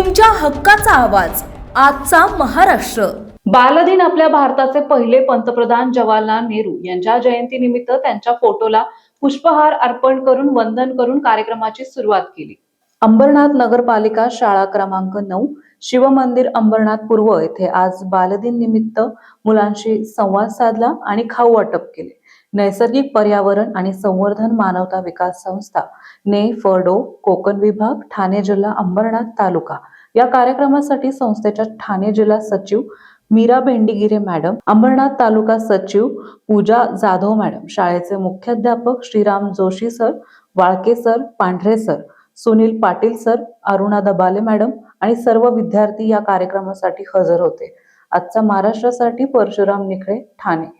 तुमच्या हक्काचा आवाज. आजचा महाराष्ट्र. बालदिन आपल्या भारताचे पहिले पंतप्रधान जवाहरलाल नेहरू यांच्या जयंतीनिमित्त त्यांच्या फोटोला पुष्पहार अर्पण करून वंदन करून कार्यक्रमाची सुरुवात केली. अंबरनाथ नगरपालिका शाळा क्रमांक नऊ शिवमंदिर अंबरनाथ पूर्व येथे आज बालदिन निमित्त मुलांशी संवाद साधला आणि खाऊ वाटप केले. नैसर्गिक पर्यावरण आणि संवर्धन मानवता विकास संस्था ने फर्डो कोकण विभाग ठाणे जिल्हा अंबरनाथ तालुका. या कार्यक्रमासाठी संस्थेच्या ठाणे जिल्हा सचिव मीरा भेंडीगिरे मॅडम अंबरनाथ तालुका सचिव पूजा जाधव मॅडम शाळेचे मुख्याध्यापक Shriram Joshi sir Walke sir Pandhare sir Sunil Patil sir Aruna Dabale madam आणि सर्व विद्यार्थी या कार्यक्रमासाठी हजर होते. आजचा महाराष्ट्रासाठी परशुराम निखळे ठाणे.